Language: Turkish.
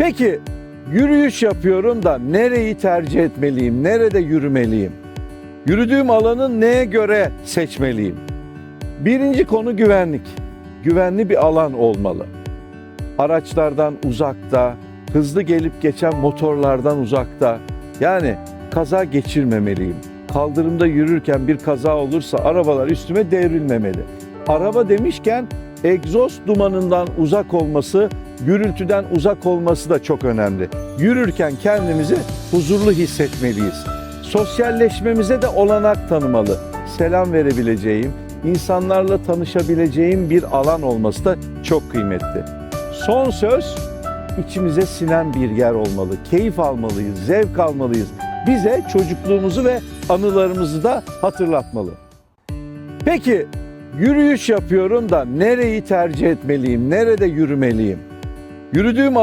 Peki yürüyüş yapıyorum da nereyi tercih etmeliyim? Nerede yürümeliyim? Yürüdüğüm alanı neye göre seçmeliyim? Birinci konu güvenlik. Güvenli bir alan olmalı. Araçlardan uzakta, hızlı gelip geçen motorlardan uzakta. Yani kaza geçirmemeliyim. Kaldırımda yürürken bir kaza olursa arabalar üstüme devrilmemeli. Araba demişken egzoz dumanından uzak olması, gürültüden uzak olması da çok önemli. Yürürken kendimizi huzurlu hissetmeliyiz. Sosyalleşmemize de olanak tanımalı. Selam verebileceğim, insanlarla tanışabileceğim bir alan olması da çok kıymetli. Son söz içimize sinen bir yer olmalı. Keyif almalıyız, zevk almalıyız. Bize çocukluğumuzu ve anılarımızı da hatırlatmalı. Peki yürüyüş yapıyorum da nereyi tercih etmeliyim? Nerede yürümeliyim? Yürüdüğüm